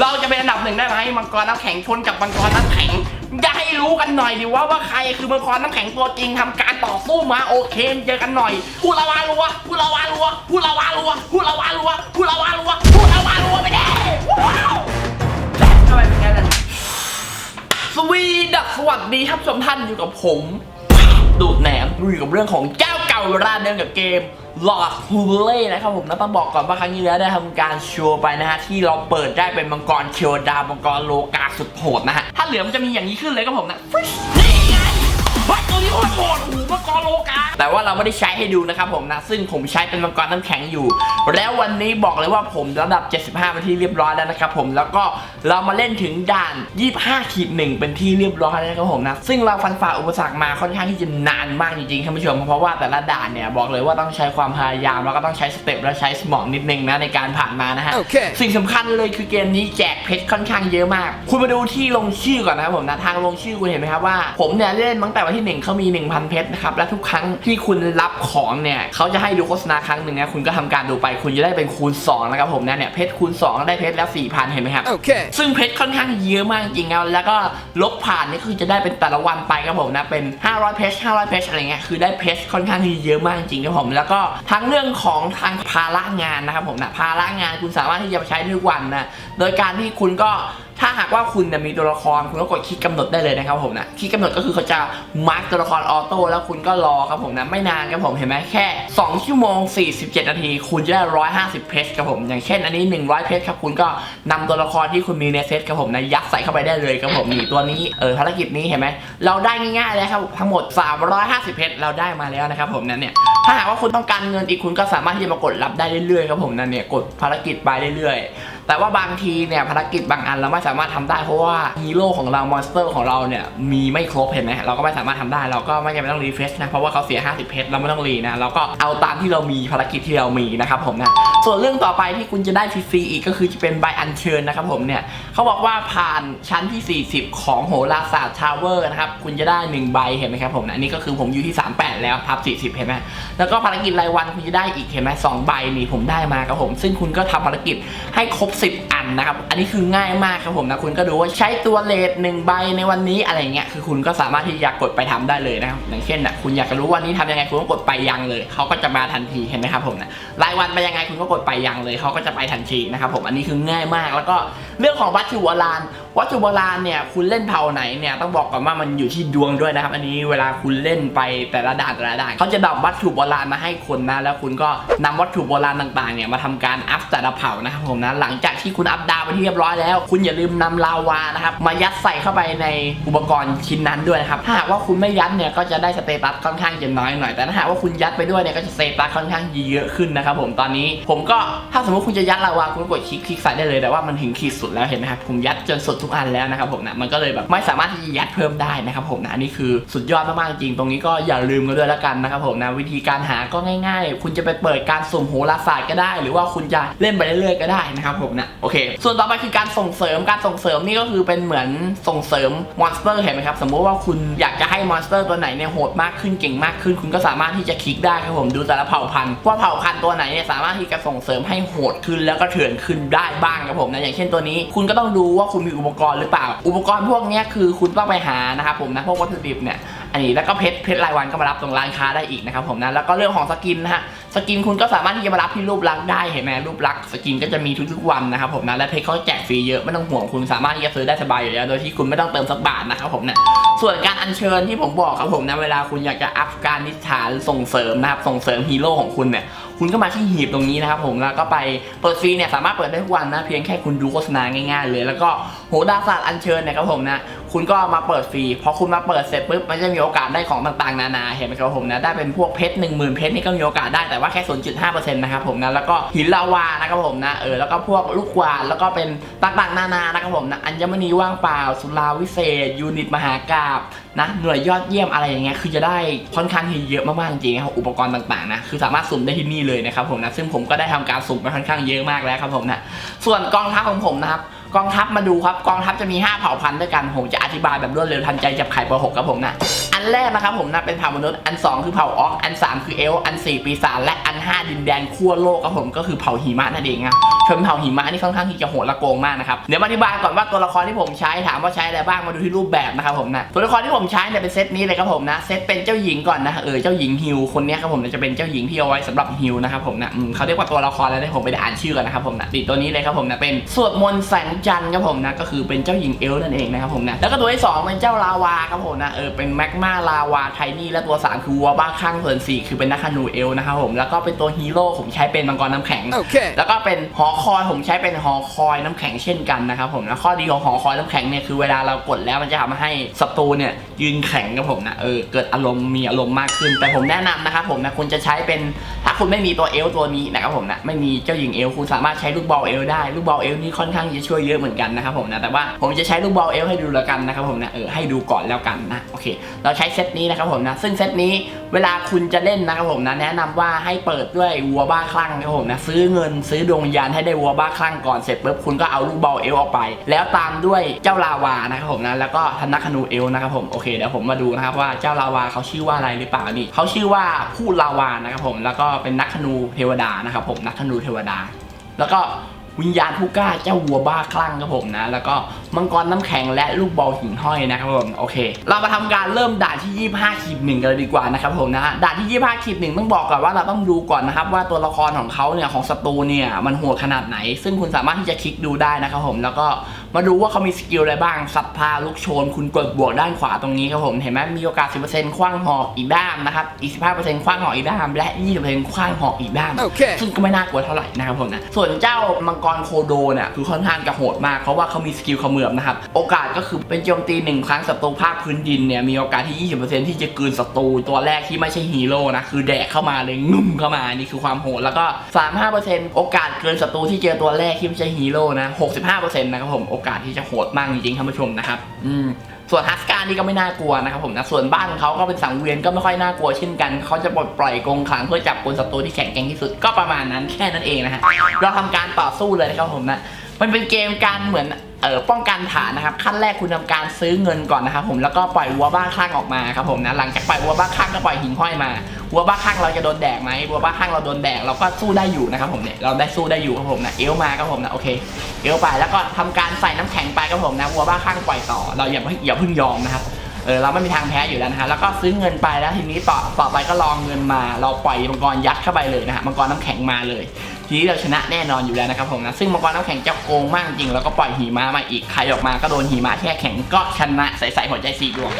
เราจะเป็นอันดับหนึ่งได้ไหมมังกรน้ำแข็งชนกับมังกรน้ำแข็งจะให้รู้กันหน่อยดิว่าว่าใครคือมังกรน้ำแข็งตัวจริงทำการต่อสู้มาโอเคเจอกันหน่อยพูดละวารัวพูดละวารัวพูดละวารัวพูดละวารัวพูดละวารัวพูดละวารัวไปได้ว้าวทำไมเป็นไงล่ะสวีดัสสวัสดีครับชมท่านอยู่กับผมดูดแหนมอยู่กับเรื่องของเจ้าเก่าราเดิมกับเกม ลอดฮูเล่นะครับผมและต้องบอกก่อนว่าครั้งนี้แล้วได้ทำการโชว์ไปนะฮะที่เราเปิดได้เป็นมังกรเคียวดามังกรโลกาสุดโหดนะฮะถ้าเหลือมันจะมีอย่างนี้ขึ้นเลยครับผมนะนี่ไงวัดตัวนี้โหด แต่ว่าเราไม่ได้ใช้ให้ดูนะครับผมนะ ซึ่งผมใช้เป็นมังกรน้ำแข็งอยู่ แล้ววันนี้บอกเลยว่าผมระดับ 75 เป็นที่เรียบร้อยแล้วนะครับผมแล้วก็เรามาเล่นถึงด่าน 25ขีดหนึ่งเป็นที่เรียบร้อยแล้วนะครับผมนะซึ่งเราฟันฝ่าอุปสรรคมาค่อนข้างที่จะนานมากจริงๆท่านผู้ชมเพราะว่าแต่ละด่านเนี่ยบอกเลยว่าต้องใช้ความพยายามแล้วก็ต้องใช้สเต็ปและใช้สมองนิดนึงนะในการผ่านมานะฮะโอเคสิ่งสำคัญเลยคือเกมนี้แจกเพชรค่อนข้างเยอะมาก คุณมาดูที่ลงชื่อก่อนนะครับผมนะทางลงชื่อคุณเห็นไหมครับว่าผมเนี่ยเล่นตั้งแต่วันที่หนึ่งเขามี 1,000 เพชรนะครับและทุกครั้งที่คุณรับของเนี่ยเขาจะให้ดูโฆษณาครั้งหนึ่งนะคุณก็ทำการดูไป คุณจะได้เป็นคูณ2นะครับผมนะเนี่ยเพชรคูณ 2 ได้เพชรแล้ว4,000เห็นไหมครับ Okay. ซึ่งเพชรค่อนข้างเยอะมากจริงๆแล้วแล้วก็ลบผ่านนี่คือจะได้เป็นแต่ละวันไปครับผมนะเป็น 500เพชร500เพชรอะไรเงี้ยคือได้เพชรค่อนข้างที่เยอะมากจริงๆครับผมแล้วก็ทั้งเรื่องของทางภาระงานนะครับผมนะภาระงานคุณสามารถที่จะไปใช้ได้ทุกวันนะโดยการที่คุณก็ ถ้าหากว่าคุณมีตัวละครคุณก็กดคลิกกำหนดได้เลยนะครับผมนะคลิกกำหนดก็คือเขาจะมาร์กตัวละครออโต้แล้วคุณก็รอครับผมนะไม่นานครับผมเห็นไหมแค่ 2 ชั่วโมง 47 นาที คุณจะได้ 150 เพชครับผมอย่างเช่นอันนี้ 100 เพชครับคุณก็นำตัวละครที่คุณมีในเซตครับผมนะยัดใส่เข้าไปได้เลยครับผมนี่ตัวนี้เออภารกิจนี้เห็นไหมเราได้ง่ายๆเลยครับทั้งหมด 350 เพชเราได้มาแล้วนะครับผมนั่นเนี่ยถ้าหากว่าคุณต้องการเงินอีกคุณก็สามารถที่จะมากดรับได้เรื่อยๆครับผมนั่นเนี่ยกดภารกิจไปเรื่อยๆ แต่ว่าบางทีเนี่ยภารกิจบางอันเราไม่สามารถทำได้เพราะว่าฮีโร่ของเรามอนสเตอร์ของเราเนี่ยมีไม่ครบเห็นไหมเราก็ไม่สามารถทำได้เราก็ไม่จำเป็นต้องรีเฟรชนะเพราะว่าเขาเสีย 50 เพชรเราไม่ต้องรีนะเราก็เอาตามที่เรามีภารกิจที่เรามีนะครับผมนะส่วนเรื่องต่อไปที่คุณจะได้ฟรีอีกก็คือจะเป็นใบอัญเชิญนะครับผมเนี่ยเขาบอกว่าผ่านชั้นที่ 40 ของโหราศาสตร์ทาวเวอร์นะครับคุณจะได้1ใบเห็นไหมครับผมนะอันนี้ก็คือผมอยู่ที่ 38 แล้วทับ 40 เห็นไหมแล้วก็ภารกิจรายวันคุณจะได้อีกเห็นไหมสองใบนี่ผมได้มาครับผม ซึ่งคุณก็ทำภารกิจให้ครบ60 อันนะครับ อันนี้คือง่ายมากครับผมนะ คุณก็ดูว่าใช้ตัวเลทหนึ่งใบในวันนี้อะไรเงี้ย คือคุณก็สามารถที่จะกดไปทำได้เลยนะครับ อย่างเช่นนะคุณอยากจะรู้วันนี้ทำยังไงคุณก็กดไปยังเลย เขาก็จะมาทันทีเห็นไหมครับผมนะ รายวันไปยังไงคุณก็กดไปยังเลย เขาก็จะไปทันทีนะครับผม อันนี้คือง่ายมาก แล้วก็เรื่องของวัตถุโบราน วัตถุโบราณเนี่ยคุณเล่นเผ่าไหนเนี่ยต้องบอกก่อนว่ามันอยู่ที่ดวงด้วยนะครับ อันนี้เวลาคุณเล่นไปแต่ละด่านแต่ละด่านเขาจะดรอปวัตถุโบราณมาให้คุณนะ แล้วคุณก็นำวัตถุโบราณต่างๆเนี่ยมาทำการอัพแต่ละเผ่านะครับผมนะหลังจากที่คุณอัพดาวไปที่เรียบร้อยแล้ว คุณอย่าลืมนำลาวานะครับมายัดใส่เข้าไปในอุปกรณ์ชิ้นนั้นด้วยนะครับถ้าหากว่าคุณไม่ยัดเนี่ยก็จะได้สเตตัสค่อนข้างจะน้อยหน่อยแต่ถ้าหากว่าคุณยัดไปด้วยเนี่ยก็จะสเตตัสค่อนข้างเยอะขึ้นนะครับผมตอนนี้ผมก็ถ้าสมมติคุณจะยัดลาวาคุณก็กดคลิกคลิกใส่ได้เลยแต่ว่ามันถึงขีดสุดแล้วเห็นไหมครับผมยัดจนสุดทุกอันแล้วนะครับผมนะมันก็เลยแบบไม่สามารถที่จะยัดเพิ่มได้นะครับผมนะอันนี้คือสุดยอดมากๆจริงตรงนี้ก็อย่าลืมกันด้วยล้วกันนะครับผมนะวิธีการหาก็ง่าย ๆ คุณจะไปเปิดการสุ่มโหราศาสตร์ก็ได้ หรือว่าคุณจะเล่นไปเรื่อยๆก็ได้นะครับผมนะโอเค ส่วนต่อไปคือการส่งเสริมการส่งเสริมนี่ก็คือเป็นเหมือนส่งเสริมมอนสเตอร์เห็นไหมครับสมมติว่าคุณอยากจะให้มอนสเตอร์ตัวไหนเนี่ยโหดมากขึ้นเก่งมากขึ้น คุณก็สามารถที่จะคลิกได้ครับผมดูแต่ละเผ่าพันธุ์ว่าเผ่าพันธุ์ตัวไหนเนี่ยสามารถที่จะส่งเสริมให้โหดขึ้นแล้วก็เถื่อนขึ้นได้บ้างครับผมนะอย่างเช่นตัวนี้ คุณก็ต้องดูว่าคุณมีอุปกรณ์หรือเปล่า อุปกรณ์พวกนี้คือคุณต้องไปหานะครับผมนะพวกวัตถุดิบเนี่ยอันนี้แล้วก็เพชรเพชรรายวันก็มารับตรงร้านค้าได้อีกนะครับผมนะแล้วก็เรื่องของสกินนะฮะสกินคุณก็สามารถที่จะมารับที่รูปลักษ์ได้เห็นไหมรูปลักษ์สกินก็จะมีทุกๆวันนะครับผมนะและเพชรเขาแจกฟรีเยอะไม่ต้องห่วงคุณสามารถที่จะซื้อได้สบายอยู่แล้วโดยที่คุณไม่ต้องเติมสักบาทนะครับผมนะส่วนการอัญเชิญที่ผมบอกครับผมนะเวลาคุณอยากจะอัพการนิสฐานส่งเสริมนะครับส่งเสริมฮีโร่ของคุณเนี่ย คุณก็มาที่หีบตรงนี้นะครับผมแล้วก็ไปเปิดฟรีเนี่ยสามารถเปิดได้ทุกวันนะเพียงแค่คุณดูโฆษณาง่ายๆเลย แล้วก็โหดาศาสตร์อัญเชิญนะครับผมนะ คุณก็มาเปิดฟรีพอคุณมาเปิดเสร็จปุ๊บมันจะมีโอกาสได้ของต่างๆ นานาเห็นไหมครับผมนะได้เป็นพวกเพชรหนึ่งหมื่นเพชรนี่ก็มีโอกาสได้แต่ว่าแค่0.5%นต์นะครับผมนะแล้วก็หินลาวานะครับผมนะเออแล้วก็พวกลูกกวาดแล้วก็เป็นต่างๆนานานะครับผมนะอัญมณีว่างเปล่า สุราวิเศษ ยูนิตมหากราบนะหน่วยยอดเยี่ยมอะไรอย่างเงี้ยคือจะได้ค่อนข้างเยอะมากๆจริงๆครับอุปกรณ์ต่างๆนะคือสามารถสุ่มได้ที่นี่เลยนะครับผมนะซึ่งผมก็ได้ทำการสุ่มไปค่อนข้างเยอะมากแล้วครับผมนะส่วนกองทัพของผมนะครับ กองทัพมาดูครับกองทัพจะมี 5 เผ่าพันธุ์ด้วยกันผมจะอธิบายแบบรวดเร็วทันใจจับไข่ป .6 ครับผมนะอันแรกนะครับผมนะเป็นเผ่ามนุษย์อัน 2 คือเผ่าออกอัน 3 คือเอลอัน 4 ปีศาจและอัน 5 ดินแดนขั้วโลกครับผมก็คือเผ่าหิมะนั่นเองครับชนเผ่าหิมะนี่ค่อนข้างที่จะโหดละโกงมากนะครับเดี๋ยวมาอธิบายก่อนว่าตัวละครที่ผมใช้ถามว่าใช้อะไรบ้างมาดูที่รูปแบบนะครับผมนะตัวละครที่ผมใช้เนี่ยเป็นเซตนี้เลยครับผมนะเซตเป็นเจ้าหญิงก่อนนะเออเจ้าหญิงฮิวคนเนี้ยครับผมจะเป็นเจ้าหญิงที่เอาไว้สำหรับฮิวนะครับผมนะอืมเขาเรียกว่าตัวละครแล้วนะผมไปอ่านชื่อกันนะครับผมนะติดตัวนี้เลยครับผมนะเป็นสวดมนต์แสงจันทร์ครับผมนะก็คือเป็นเจ้าหญิงเอลฟ์นั่นเองนะครับผมนะแล้วก็ตัวที่สองเป็นเจ้าลาวาครับผมนะเออเป็นแมกมาลาวาไทนี่และตัวสามคือวัวบ้าข้างส่วนสี่คือเป็นนักขนูเอลฟ์นะครับผมแล้วก็เป็นตัวฮีโร่ผมใช้เป็นมังกรน้ำแข็ง Okay. แล้วก็เป็นหอคอยผมใช้เป็นหอคอยน้ำแข็งเช่นกันนะครับผมแล้วข้อดีของหอคอยน้ำแข็งเนี่ยคือเวลาเรากดแล้วมันจะทำให้ศัตรูเนี่ยยืนแข็งกับผมนะเออเกิดอารมณ์มีอารมณ์มากขึ้น แต่ผมแนะนำนะครับผมนะคุณจะใช้เป็นถ้าคุณไม่มีตัวเอลตัวนี้นะครับผมนะไม่มีเจ้าหญิงเอลคุณสามารถใช้ลูกบอลเอลได้ลูกบอลเอลนี่ค่อนข้างจะช่วยเยอะเหมือนกันนะครับผมนะแต่ว่าผมจะใช้ลูกบอลเอลให้ดูแล้วกันนะครับผมนะเออให้ดูก่อนแล้วกันนะโอเค เราใช้เซตนี้นะครับผมนะซึ่งเซตนี้เวลาคุณจะเล่นนะครับผมนะแนะนำว่าให้เปิดด้วยวัวบ้าคลั่งนะครับผมนะซื้อเงินซื้อดวงวิญญาณให้ได้วัวบ้าคลั่งก่อนเสร็จปุ๊บคุณก็เอาลูกบอลเอลออกไป แล้วตามด้วยเจ้าลาวานะครับผมนะแล้วก็ธนักขนูเอลนะครับผมโอเคเดี๋ยวผมมาดูนะครับว่าเจ้าลาวาเขาชื่อว่าอะไรหรือเปล่านี่เขาชื่อว่าผู้ลาวานะครับผมแล้วก็เป็นนักขนูเทวดานะครับผมนักขนูเทวดา แล้วก็ วิญญาณผู้กล้าเจ้าวัวบ้าคลั่งครับผมนะ แล้วก็มังกรน้ำแข็งและลูกบอลหิ่งห้อยนะครับผมโอเค เรามาทำการเริ่มด่านที่ 25ขีดหนึ่งกันเลยดีกว่านะครับผมนะฮะด่านที่ 25ขีดหนึ่งต้องบอกก่อนว่าเราต้องดูก่อนนะครับว่าตัวละครของเขาเนี่ยของศัตรูเนี่ยมันโหดขนาดไหน ซึ่งคุณสามารถที่จะคลิกดูได้นะครับผมแล้วก็ มาดูว่าเขามีสกิลอะไรบ้างสัตว์พาลูกโชน คุณกดบวกด้านขวาตรงนี้ครับผม เห็นไหมมีโอกาส 10%คว้างหอกอีกด้ามนะครับอีก15%คว้างหอกอีกด้าม และ 20%คว้างหอกอีกด้ามโอเคซึ่งก็ไม่น่ากลัวเท่าไหร่นะครับผมนะ ส่วนเจ้ามังกรโคโดเนี่ยคือค่อนข้างจะโหดมาก เพราะว่าเขามีสกิลเขมือบนะครับ โอกาสก็คือเป็นโจมตีหนึ่งครั้งศัตรูภาคพื้นดินเนี่ยมีโอกาสที่ 20%ที่จะกลืนศัตรูตัวแรกที่ไม่ใช่ฮีโร่นะคือแดกเข้ามาเลยงุ่มเข้ามานี่คือความโหดแล้วก็ 35%โอกาสเกินศัตรูที่เจอตัวแรกที่ไม่ใช่ฮีโร่นะ65%นะครับผมโอกาสที่จะโหดมากจริงๆท่านผู้ชมนะครับ อืมส่วนฮัสการนี่ก็ไม่น่ากลัวนะครับผมนะส่วนบ้านเขาก็เป็นสังเวียนก็ไม่ค่อยน่ากลัวเช่นกันเขาจะปลดปล่อยกองขังเพื่อจับกลศัตรูที่แข็งแกร่งที่สุดก็ประมาณนั้นแค่นั้นเองนะฮะเราทำการต่อสู้เลยนะครับผมนะมันเป็นเกมการเหมือน เออป้องกันฐานนะครับขั้นแรกคุณทำการซื้อเงินก่อนนะครับผมแล้วก็ปล่อยวัวบ้าคลั่งออกมาครับผมนะหลังจากปล่อยวัวบ้าคลั่งก็ปล่อยหิ่งห้อยมาวัวบ้าคลั่งเราจะโดนแดกไหมวัวบ้าคลั่งเราโดนแดกเราก็สู้ได้อยู่นะครับผมเนี่ยเราได้สู้ได้อยู่ครับผมนะเอวมาครับผมนะโอเคเอวไปแล้วก็ทำการใส่น้ำแข็งไปครับผมนะวัวบ้าคลั่งปล่อยต่อเราอย่าเพิ่งอย่าเพิ่งยอมนะครับเออเราไม่มีทางแพ้อยู่แล้วนะฮะแล้วก็ซื้อเงินไปแล้วทีนี้ต่อต่อไปก็รองเงินมา เราปล่อยมังกรยัดเข้าไปเลยนะฮะมังกรน้ำแข็งมาเลย ทีนี้เราชนะแน่นอนอยู่แล้วนะครับผมนะซึ่งมังกรน้ำแข็งจะโกงมากจริงแล้วก็ปล่อยหิมะมาอีกใครออกมาก็โดนหิมะแช่แข็งก็ชนะใส่ๆหัวใจสีดวง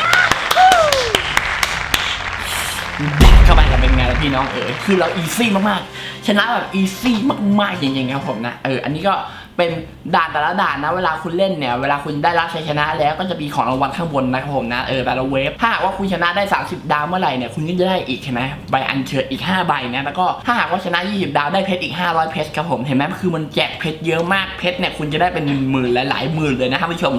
เข้าไปกันเป็นไงล่ะพี่น้องเอ๋ยคือเราอีซี่มากๆชนะแบบอีซี่มากๆจริงๆครับผมนะเอออันนี้ก็ เป็นด่านแต่ละด่านนะ เวลาคุณเล่นเนี่ย เวลาคุณได้รับชัยชนะแล้วก็จะมีของรางวัลข้างบนนะครับผมนะ เออแต่ละเวฟ ถ้าหากว่าคุณชนะได้ 30 ดาวเมื่อไหร่เนี่ย คุณก็จะได้อีกใช่ไหมใบอัญเชิญอีก 5 ใบนะ แล้วก็ถ้าหากว่าชนะ 20 ดาวได้เพชรอีก 500 เพชรครับผม เห็นไหมคือมันแจกเพชรเยอะมาก เพชรเนี่ยคุณจะได้เป็นหมื่นหลายหมื่นเลยนะครับผู้ชม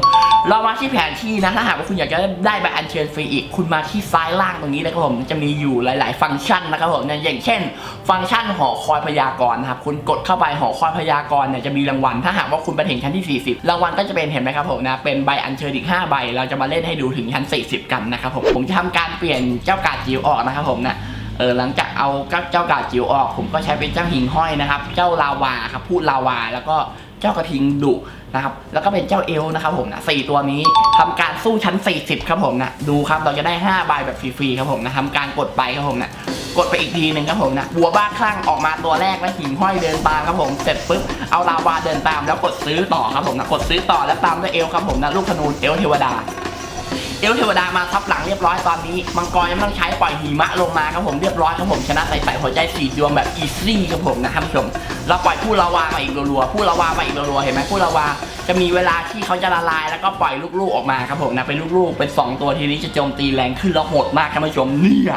เรามาที่แผนที่นะ ถ้าหากว่าคุณอยากจะได้ใบอัญเชิญฟรีอีก คุณมาที่ซ้ายล่างตรงนี้นะครับผม จะมีอยู่หลาย ๆ ฟังก์ชันนะครับผมเนี่ยอย่างเช่น ฟังก์ชันหอคอยพยากรณ์นะครับ คุณกดเข้าไปหอคอยพยากรณ์เนี่ยจะมีรางวัลถ้าหากว่าคุณไปถึงชั้นที่ 40 รางวัลก็จะเป็นเห็นไหมครับผมนะ เป็นใบอัญเชิญอีก 5 ใบ เราจะมาเล่นให้ดูถึงชั้น 40 กันนะครับผม ผมจะทำการเปลี่ยนเจ้ากาดจิ๋วออกนะครับผมนะเออหลังจากเอาเจ้ากาดจิ๋วออก ผมก็ใช้เป็นเจ้าหิงห้อยนะครับ เจ้าลาวาครับพูดลาวา แล้วก็เจ้ากระทิงดุนะครับ แล้วก็เป็นเจ้าเอลนะครับผมนะสตัวนี้ทำการสู้ชั้น 40 ครับผมนะ ดูครับ เราจะได้ 5 ใบแบบฟรีๆ ครับผมนะทำการกดไปครับผมนะ กดไปอีกทีหนึ่งครับผมนะวัวบ้าคลั่งออกมาตัวแรกแล้วหิ่งห้อยเดินตามครับผมเสร็จปุ๊บเอาลาวาเดินตามแล้วกดซื้อต่อครับผมนะกดซื้อต่อแล้วตามด้วยเอลครับผมนะลูกธนูเอลเทวดาเอลเทวดามาทับหลังเรียบร้อยตอนนี้ มังกรยังต้องใช้ปล่อยหิมะลงมาครับผมเรียบร้อยครับผมชนะใส่ใส่หัวใจสีดวงแบบอีซี่ครับผมนะท่านผู้ชม เราปล่อยผู้ลาวามาอีกรัวๆผู้ลาวามาอีกรัวๆเห็นไหมผู้ลาวาจะมีเวลาที่เขาจะละลายแล้วก็ปล่อยลูกๆออกมาครับผมนะเป็นลูกๆเป็นสองตัวทีนี้จะโจมตีแรงขึ้นแล้วโหดมากท่านผู้ชมเนี่ย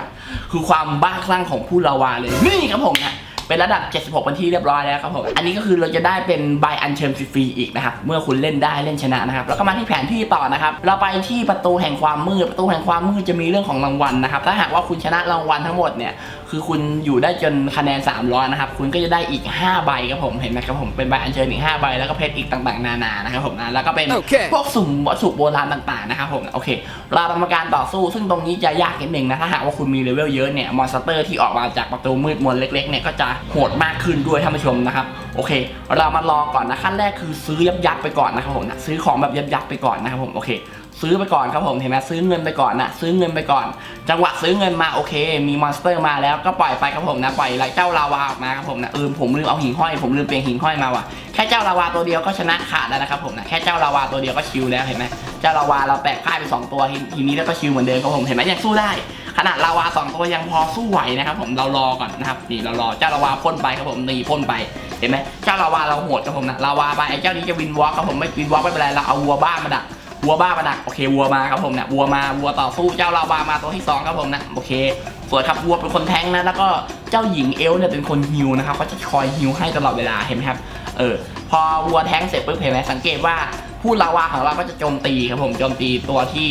คือความบ้าคลั่งของผู้ลาวาเลยนี่ครับผมนะ เป็นระดับ 76เป็นที่เรียบร้อยแล้วครับผม อันนี้ก็คือเราจะได้เป็นใบอัญเชิญฟรีๆอีกนะครับ เมื่อคุณเล่นได้เล่นชนะนะครับ แล้วก็มาที่แผนที่ต่อนะครับ เราไปที่ประตูแห่งความมืด ประตูแห่งความมืดจะมีเรื่องของรางวัลนะครับ ถ้าหากว่าคุณชนะรางวัลทั้งหมดเนี่ย คือคุณอยู่ได้จนคะแนน 300 นะครับ คุณก็จะได้อีก 5 ใบครับผม เห็นไหมครับผม เป็นใบอัญเชิญอีก 5 ใบ แล้วก็เพชรอีกต่างๆ นานา นะครับผมนะ แล้วก็เป็นโอเคพวกสุ่มวัตถุโบราณต่างๆ นะครับผม โอเค เราทำการต่อสู้ ซึ่งตรงนี้จะยากนิดนึงนะ ถ้าหากว่าคุณมีเลเวลเยอะเนี่ย มอนสเตอร์ที่ออกมาจากประตูมืดมนเล็กๆ เนี่ย ก็จะโหดมากขึ้นด้วยท่านผู้ชมนะครับโอเค เรามาลองก่อนนะขั้นแรกคือซื้อยับยับไปก่อนนะครับผมนะซื้อของแบบยับยับไปก่อนนะครับผมโอเค ซื้อไปก่อนครับผมเห็นไหมซื้อเงินไปก่อนนะซื้อเงินไปก่อน จังหวะซื้อเงินมาโอเค มีมอนสเตอร์มาแล้วก็ปล่อยไปครับผมนะปล่อยไรเจ้าลาวาออกมาครับผมนะเออผมลืมเอาหิ่งห้อยผมลืมเปลี่ยนหิ่งห้อยมาว่ะแค่เจ้าลาวาตัวเดียวก็ชนะขาดแล้วนะครับผมนะแค่เจ้าลาวาตัวเดียวก็ชิลแล้วเห็นไหมเจ้าลาวาเราแตกพ่ายไปสองตัวทีนี้แล้วก็ชิลเหมือนเดิมครับผมเห็นไหมยังสู้ได้ ขนาดลาวาสองตัวยังพอสู้ไหวนะครับผมเรารอก่อนนะครับนี่เรารอเจ้าลาวาพ่นไปครับผมนี่พ่นไปเห็นไหมเจ้าลาวาเราโหดครับผมนะลาวาไปไอ้เจ้านี้จะวินวอล์กครับผมไม่วินวอล์กไม่เป็นไรเราเอาวัวบ้ามาดักวัวบ้ามาดักโอเควัวมาครับผมน่ะวัวมาวัวต่อสู้เจ้าลาวามาตัวที่สองครับผมนะโอเคสวยครับวัวเป็นคนแทงนะแล้วก็เจ้าหญิงเอลเนี่ยเป็นคนฮิวนะครับเขาจะคอยฮิวให้ตลอดเวลาเห็นไหมครับเออพอวัวแทงเสร็จปุ๊บเห็นไหมสังเกตว่าผู้ลาวาของเราก็จะโจมตีครับผมโจมตีตัวที่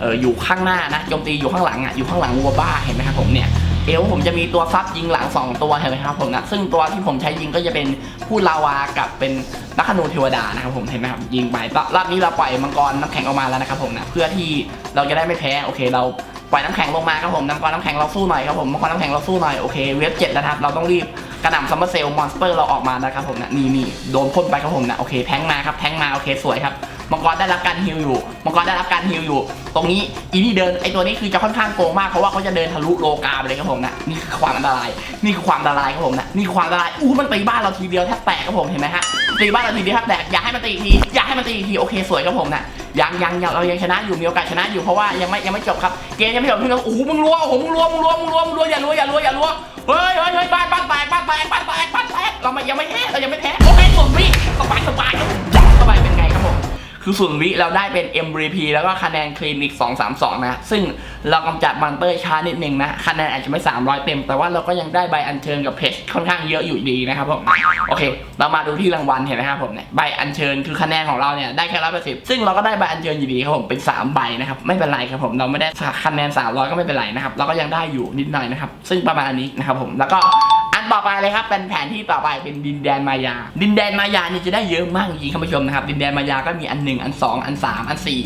เอออยู่ข้างหน้านะโจมตีอยู่ข้างหลังอะอยู่ข้างหลังวัวบ้าเห็นไหมครับผมเนี่ยเอลผมจะมีตัวซับยิงหลัง 2 ตัวเห็นไหมครับผมนะซึ่งตัวที่ผมใช้ยิงก็จะเป็นผู้ลาวากับเป็นลัคนูเทวดานะครับผมเห็นไหมครับยิงไปรอบนี้เราปล่อยมังกรน้ำแข็งออกมาแล้วนะครับผมนะเพื่อที่เราจะได้ไม่แพ้โอเค เราปล่อยน้ำแข็งลงมาครับผมน้ำกรน้ำแข็งเราสู้หน่อยครับผมมังกรน้ำแข็งเราสู้หน่อยโอเคเวฟเจ็ดแล้วนะครับเราต้องรีบ กระหน่ำซัมเมอร์เซลมอนสเตอร์เราออกมานะครับผมนะนี่นี่โดนพ่นไปครับผมนะโอเคแทงมาครับแทงมาโอเคสวยครับมังกรได้รับการฮิลอยู่มังกรได้รับการฮิลอยู่ ตรงนี้อีนี่เดินไอตัวนี้คือจะค่อนข้างโกงมากเพราะว่าเขาจะเดินทะลุโลกาไปเลยครับผมนะนี่คือความอันตราย นี่คือความอันตรายครับผมนะนี่คือความอันตรายอู้มันตีบ้านเราทีเดียวแทบแตกครับผมเห็นไหมฮะตีบ้านเราทีเดียวแทบแตกอย่าให้มันตีอีกทีอย่าให้มันตีอีกทีโอเคสวยครับผมนะยังยังยังเรายังชนะอยู่มีโอกาสชนะอยู่เพราะว่ายังไม่ยังไม่จบครับเกมยังไม่จบพี่องโอ้โหมึงรัวโอ้โหมึงรัวมึงรัวมึงรัวมึงรัวอย่ารัวอย่ารัวอย่ารัว เฮ้ยเฮ้ยเฮ้ยบ้านบ้านแตกบ้านแตกบ้านแตกบ้านแตกเราไม่ยังไม่แพ้เรายังไม่แพ้โอเคสุดวิสบายสบาย คือส่วนวิเราได้เป็น MVP แล้วก็คะแนนคลีนอีก 232 นะ ซึ่งเรากำจัดบันเตอร์ช้านิดนึงนะคะแนนอาจจะไม่ 300 เต็ม แต่ว่าเราก็ยังได้ใบอัญเชิญกับเพจค่อนข้างเยอะอยู่ดีนะครับผมโอเค เรามาดูที่รางวัลเห็นไหมครับผมเนี่ยใบอัญเชิญคือคะแนนของเราเนี่ยได้แค่ร้อยแปดสิบซึ่งเราก็ได้ใบอัญเชิญอยู่ดีครับผมเป็น 3 ใบนะครับไม่เป็นไรครับผมเราไม่ได้คะแนน 300 ก็ไม่เป็นไรนะครับเราก็ยังได้อยู่นิดหน่อยนะครับซึ่งประมาณนี้นะครับผมแล้วก็ ต่อไปเลยครับเป็นแผนที่ต่อไปเป็นดินแดนมายา ดินแดนมายานี่จะได้เยอะมากจริงๆท่านผู้ชมนะครับ ดินแดนมายาก็มีอันหนึ่งอันสองอันสามอันสี่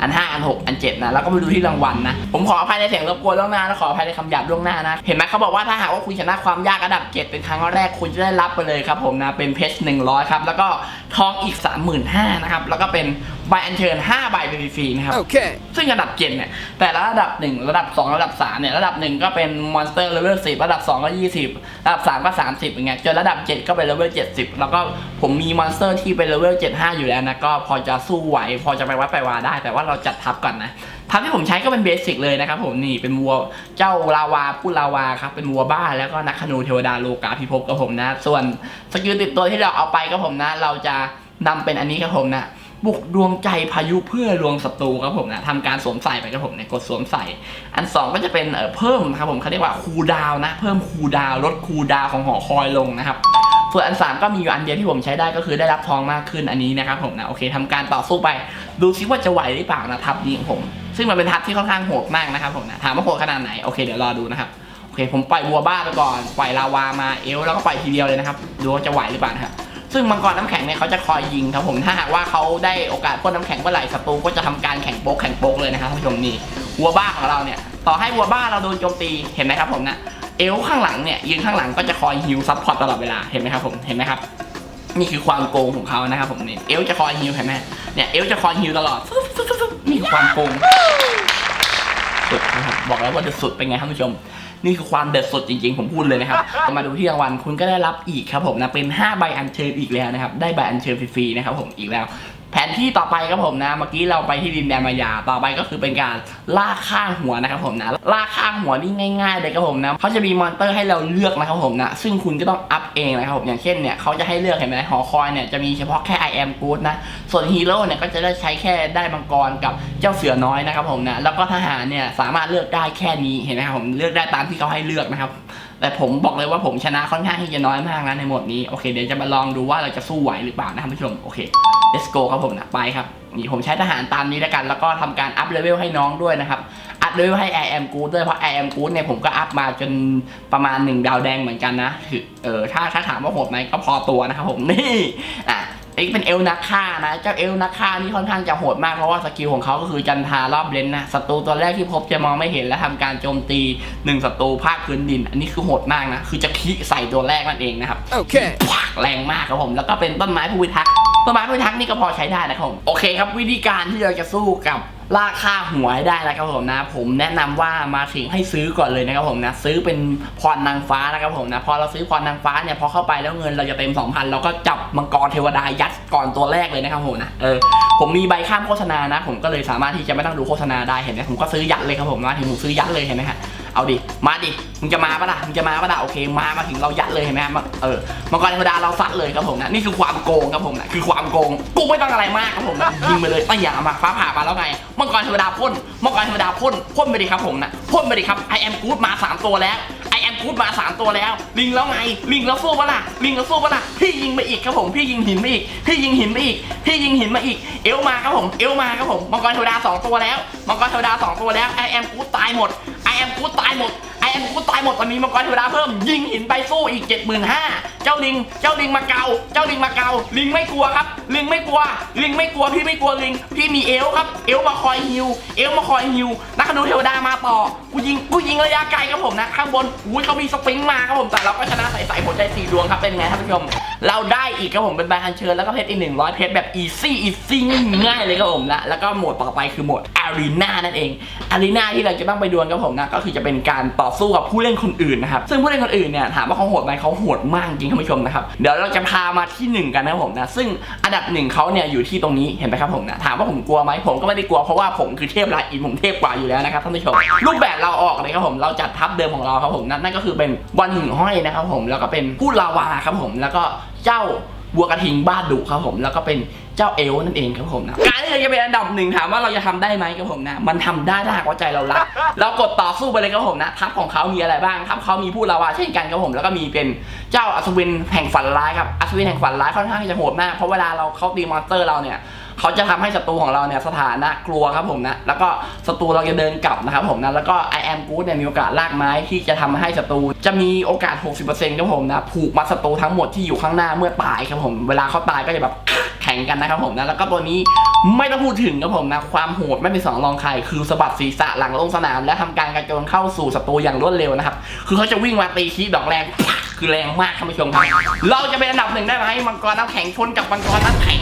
อันห้าอันหกอันเจ็ดนะแล้วก็ไปดูที่รางวัลนะ ผมขออภัยในเสียงรบกวนล่วงหน้าและขออภัยในคำหยาบล่วงหน้านะ เห็นไหมเขาบอกว่าถ้าหากว่าคุณชนะความยากระดับเจ็ดเป็นครั้งแรกคุณจะได้รับไปเลยครับผมนะเป็นเพชรหนึ่งร้อยครับแล้วก็ ทองอีกสามหมื่นห้านะครับ แล้วก็เป็นใบอัญเชิญห้าใบเป็นฟรีๆนะครับ Okay. ซึ่งระดับเจ็ดเนี่ย แต่ละระดับ 1 ระดับ 2 ระดับ 3 เนี่ย ระดับ 1 ก็เป็นมอนสเตอร์เลเวล10 ระดับ 2 ก็ 20 ระดับ 3 ก็ 30อย่างเงี้ยจนระดับ 7 ก็เป็นเลเวล70 แล้วก็ผมมีมอนสเตอร์ที่เป็นเลเวล75 อยู่แล้วนะ ก็พอจะสู้ไหว พอจะไปวัดไปวาได้ แต่ว่าเราจัดทัพก่อนนะทัพที่ผมใช้ก็เป็นเบสิกเลยนะครับผมนี่เป็นวัวเจ้าลาวาผู้ลาวาครับเป็นวัวบ้าแล้วก็นักขนูเทวดาโลกาพิภพกับผมนะ ส่วนสกิลติดตัวที่เราเอาไปกับผมนะ เราจะ นำเป็นอันนี้ครับผมนะบุกดวงใจพายุเพื่อลวงศัตรูครับผมนะทำการสวมใส่ไปครับผมเนี่ยกดสวมใส่ อันสองก็จะเป็นเอ่อเพิ่มครับผมเขาเรียกว่าคูดาวนะ เพิ่มคูดาวลดคูดาวของหอคอยลงนะครับส่วนอันสามก็มีอยู่อันเดียวที่ผมใช้ได้ก็คือได้รับทองมากขึ้นอันนี้นะครับผมนะโอเคทำการต่อสู้ไป ดูซิว่าจะไหวหรือเปล่านะทัพนี้ของผม ซึ่งมันเป็นทัพที่ค่อนข้างโหดมากนะครับผมนะถามว่าโหดขนาดไหนโอเคเดี๋ยวรอดูนะครับโอเคผมปล่อยวัวบ้าไปก่อนปล่อยลาวามาเอลแล้วก็ปล่อยทีเดียวเลยนะครับดูว่าจะไหวหรือเปล่านะครับ ซึ่งมังกรน้ำแข็งเนี่ยเขาจะคอยยิงครับผมถ้าหากว่าเขาได้โอกาสพ่นน้ำแข็งเมื่อไหร่ศัตรูก็จะทำการแข่งโป๊กแข่งโป๊กเลยนะครับท่านผู้ชมนี่วัวบ้าของเราเนี่ยต่อให้วัวบ้าเราโดนโจมตีเห็นไหมครับผมนะเอลข้างหลังเนี่ยยืนข้างหลังก็จะคอยฮิวซับพอร์ตตลอดเวลาเห็นไหมครับผมเห็นไหมครับนี่คือความโกงของเขานะครับผมนี่เอลจะคอยฮิวเห็นไหมเนี่ยเอลจะคอยฮิวตลอดนี่คือความโกงสุดนะครับบอกแล้วว่าเด็ดสุดเป็นไงท่านผู้ชม นี่คือความเด็ดสดจริงๆ ผมพูดเลยนะครับ มาดูที่รางวัลคุณก็ได้รับอีกครับผมนะเป็น 5 ใบอันเชิญอีกแล้วนะครับ ได้ใบอันเชิญฟรีๆนะครับผมอีกแล้ว แผนที่ต่อไปครับผมนะ เมื่อกี้เราไปที่ดินแดนมายา ต่อไปก็คือเป็นการล่าข้างหัวนะครับผมนะ ล่าข้างหัวนี่ง่าย ๆ เลยครับผมนะเขาจะมีมอนเตอร์ให้เราเลือกนะครับผมนะ ซึ่งคุณก็ต้องอัพเองนะครับผมอย่างเช่นเนี่ยเขาจะให้เลือกเห็นไหมหอคอยเนี่ยจะมีเฉพาะแค่ I am good นะ ส่วนฮีโร่เนี่ยก็จะได้ใช้แค่ได้มังกรกับเจ้าเสือน้อยนะครับผมนะ แล้วก็ทหารเนี่ยสามารถเลือกได้แค่นี้เห็นไหมครับผมเลือกได้ตามที่เขาให้เลือกนะครับ แต่ผมบอกเลยว่าผมชนะค่อนข้างที่จะน้อยมากนะในหมดนี้โอเคเดี๋ยวจะมาลองดูว่าเราจะสู้ไหวหรือเปล่านะท่านผู้ชมโอเค let's go ครับผมนะไปครับนี่ผมใช้ทหารตามนี้แล้วกัน แล้วก็ทำการอัพเลเวลให้น้องด้วยนะครับอัพเลเวลให้ I am good ด้วยเพราะ I am good เนี่ยผมก็อัพมาจนประมาณ 1 ดาวแดงเหมือนกันนะคือเออถ้าถ้าถามว่าโหดไหมก็พอตัวนะครับผมนี่อะ นี่เป็นเอลนักฆ่านะ เจ้าเอลนักฆ่านี่ค่อนข้างจะโหดมากเพราะว่าสกิลของเขาก็คือจันทารอบเลนนะศัตรูตัวแรกที่พบจะมองไม่เห็นและทำการโจมตีหนึ่งศัตรูภาคพื้นดิน อันนี้คือโหดมากนะ คือจะคิใส่ตัวแรกนั่นเองนะครับ Okay. ปากแรงมากครับผมแล้วก็เป็นต้นไม้ผู้พิทักษ์ ต้นไม้ผู้พิทักษ์นี่ก็พอใช้ได้นะครับผมโอเคครับวิธีการที่เราจะสู้กับล่าค่าหัวให้ได้นะครับผมนะ ผมแนะนำว่ามาถึงให้ซื้อก่อนเลยนะครับผมนะซื้อเป็นพรนางฟ้านะครับผมนะพอเราซื้อพรนางฟ้าเนี่ยพอเข้าไปแล้วเงินเราจะเต็ม 2,000 เราก็จับมังกรเทวดายัดก่อนตัวแรกเลยนะครับผมนะเออผมมีใบข้ามโฆษณานะ ผมก็เลยสามารถที่จะไม่ต้องดูโฆษณาได้เห็นไหมผมก็ซื้อยัดเลยครับผมมาถึงผมซื้อยัดเลยเห็นไหมฮะ เอาดิ มาดิ มึงจะมาปะล่ะ มึงจะมาปะล่ะ โอเค มา มาถึงเรายัดเลยเห็นไหมฮะมาเออมังกรธรรมดาเราซัดเลยครับผมนะ นี่คือความโกงครับผมนะ คือความโกง กูไม่ต้องอะไรมากครับผมนะ ยิงไปเลยตั้งอย่างมาฟ้าผ่ามาแล้วไง มังกรธรรมดาพ่น มังกรธรรมดาพ่น พ่นไปดิครับผมนะ พ่นไปดิครับไอแอมกูดมาสามตัวแล้วไอแอมกูดมาสามตัวแล้ว ลิงแล้วไง ลิงแล้วสู้ปะล่ะ ลิงแล้วสู้ปะล่ะ พี่ยิงไปอีกครับผม พี่ยิงหินไปอีก พี่ยิงหินไปอีก พี่ยิงหินมาอีก เอลมาครับผม เอลมาครับผม มังกรเทวดาสองตัวแล้ว มังกรเทวดาสองตัวแล้วไอแอมกูดตายหมด แอมกูตายหมดไอแอมกูตายหมดตอนนี้มังกรเทวดาเพิ่ม ยิงหินไปสู้อีก 75,000เจ้าลิง เจ้าลิงมาเกา เจ้าลิงมาเกา ลิงไม่กลัวครับ ลิงไม่กลัว ลิงไม่กลัวพี่ไม่กลัวลิง พี่มีเอลครับ เอลมาคอยฮิว เอลมาคอยฮิว นักขนูเทวดามาต่อ กูยิง กูยิงระยะไกลครับผมนะ ข้างบนอุ้ยเขามีสปริงมาครับผม แต่เราก็ชนะใส่ๆหัวใจสี่ดวงครับ เป็นไงท่านผู้ชม เราได้อีกครับผมเป็นใบอัญเชิญแล้วก็เพชรอีกหนึ่งร้อยเพชรแบบอีซี่อีซี่ง่ายๆเลยครับผมนะแล้วก็โหมดต่อไปคือโหมดอารีนานั่นเองอารีนาที่เราจะต้องไปดวลกับผมนะก็คือจะเป็นการต่อสู้กับผู้เล่นคนอื่นนะครับซึ่งผู้เล่นคนอื่นเนี่ยถามว่าเขาโหดไหมเขาโหดมากจริงท่านผู้ชมนะครับเดี๋ยวเราจะพามาที่หนึ่งกันนะครับผมนะซึ่งอันดับหนึ่งเขาเนี่ยอยู่ที่ตรงนี้เห็นไหมครับผมนะถามว่าผมกลัวไหมผมก็ไม่ได้กลัวเพราะว่าผมคือเทพลาอินผมเทพกว่าอยู่แล้วนะครับท่านผู้ชมรูปแบบเราออกเลยครับผมเราจัดทัพเดิมของเราครับผมนั่นนั่นก็คือเป็นวันหิ่งห้อยนะครับผมแล้วก็เป็นผู้ลาวาครับผมแล้วก็ เจ้าบัวกระทิงบ้าดุครับผมแล้วก็เป็นเจ้าเอลนั่นเองครับผมนะการที่เราจะเป็นอันดับหนึ่งถามว่าเราจะทำได้ไหมครับผมนะมันทำได้ถ้าหากว่าใจเรารักเรากดต่อสู้ไปเลยครับผมนะทัพของเขามีอะไรบ้างทัพเขามีผู้ลาวาเช่นกันครับผมแล้วก็มีเป็นเจ้าอัศวินแห่งฝันร้ายครับอัศวินแห่งฝันร้ายค่อนข้างที่จะโหดมากเพราะเวลาเราเข้าตีมอนสเตอร์เราเนี่ย เขาจะทำให้ศัตรูของเราเนี่ยสถานะกลัวครับผมนะแล้วก็ศัตรูเราจะเดินกลับนะครับผมนะแล้วก็ I am good เนี่ยมีโอกาสลากไม้ที่จะทำให้ศัตรูจะมีโอกาส 60%ครับผมนะผูกมัดศัตรูทั้งหมดที่อยู่ข้างหน้าเมื่อตายครับผมเวลาเขาตายก็จะแบบแข่งกันนะครับผมนะแล้วก็ตัวนี้ไม่ต้องพูดถึงครับผมนะความโหดไม่เป็นสองรองใครคือสะบัดศีรษะหลังลงสนาม และทำการกระโจนเข้าสู่ศัตรูอย่างรวดเร็วนะครับคือเขาจะวิ่งมาตีคีดอกแรงคือแรงมากท่านผู้ชมครับเราจะเป็นอันดับหนึ่งได้ไหมมังกรน้ำแข็งชนกับมังกรน้ำแข็ง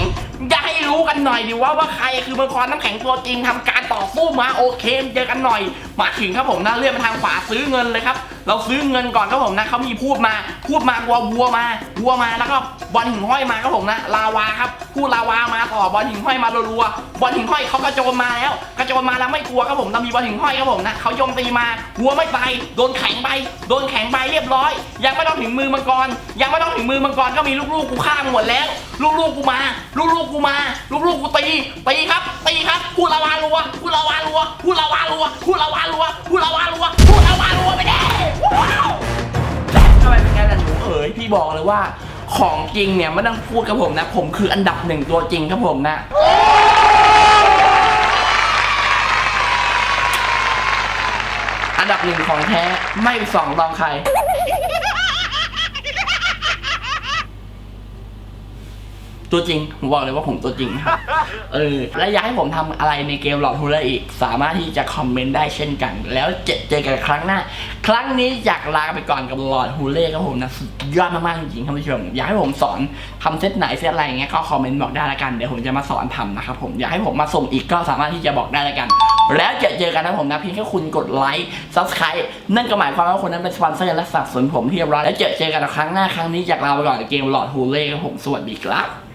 ย ให้รู้กันหน่อยดิว่าว่าใครคือมังกรน้ำแข็งตัวจริงทำการต่อสู้มาโอเคเจอกันหน่อยมาถึงครับผมนะเลื่อนมาทางขวาซื้อเงินเลยครับเราซื้อเงินก่อนครับผมนะเขามีพูดมาพูดมาวัววัวมาวัวมาแล้วก็บอลหิ่งห้อยมาครับผมนะลาวาครับพูดลาวามาต่อบอลหิ่งห้อยมารัวๆบอลหิ่งห้อยเขากระโจนมาแล้วกระโจนมาแล้วไม่กลัวครับผมเรามีบอลหิ่งห้อยครับผมนะเขาโจมตีมาวัวไม่ไปโดนแข็งไปโดนแข็งไปเรียบร้อย ยังไม่ต้องถึงมือมังกรยังไม่ต้องถึงมือมังกรก็มีลูกๆกูฆ่าหมดแล้ว ลูกๆกูมา ลูกๆกูมาลูกๆกูตีตีครับตีครับพูดลาวารัวพูดลาวารัวพูดลาวารัวพูดลาวารัวพูดลาวารัวพูดลาวารัวไปด้ว้าวทำไมเป็นไงล่ะหนูเอ๋ยพี่บอกเลยว่า ของจริงเนี่ยไม่ต้องพูดกับผมนะ ผมคืออันดับหนึ่งตัวจริงครับผมนะอันดับหนึ่งของแท้ไม่สองรองใคร ตัวจริงผมบอกเลยว่าผมตัวจริงนะครับเออและอยากให้ผมทำอะไรในเกมหลอดฮูลอีก สามารถที่จะคอมเมนต์ได้เช่นกัน แล้วเจอเจอกันครั้งหน้า ครั้งนี้อยากลาไปก่อนกับหลอดฮูเล่ครับผมนะสุดยอดมากๆจริงๆท่านผู้ชมอยากให้ผมสอนทำเซตไหนเซตอะไรอย่างเงี้ยก็คอมเมนต์บอกได้ละกันเดี๋ยวผมจะมาสอนทำนะครับผมอยากให้ผมมาส่งอีกก็สามารถที่จะบอกได้ละกัน แล้วเจอเจอกันนะผมนะเพียงแค่คุณกดไลค์ subscribe นั่นก็หมายความว่าคนนั้นเป็นสปอนเซอร์และสนับสนุนผมที่เรียบร้อยแล้วเจอเจอกันครั้งหน้าครั้งนี้อยากลาไปก่อนกับเกมหลอดฮูเล่ครับผมสวัสดีครับ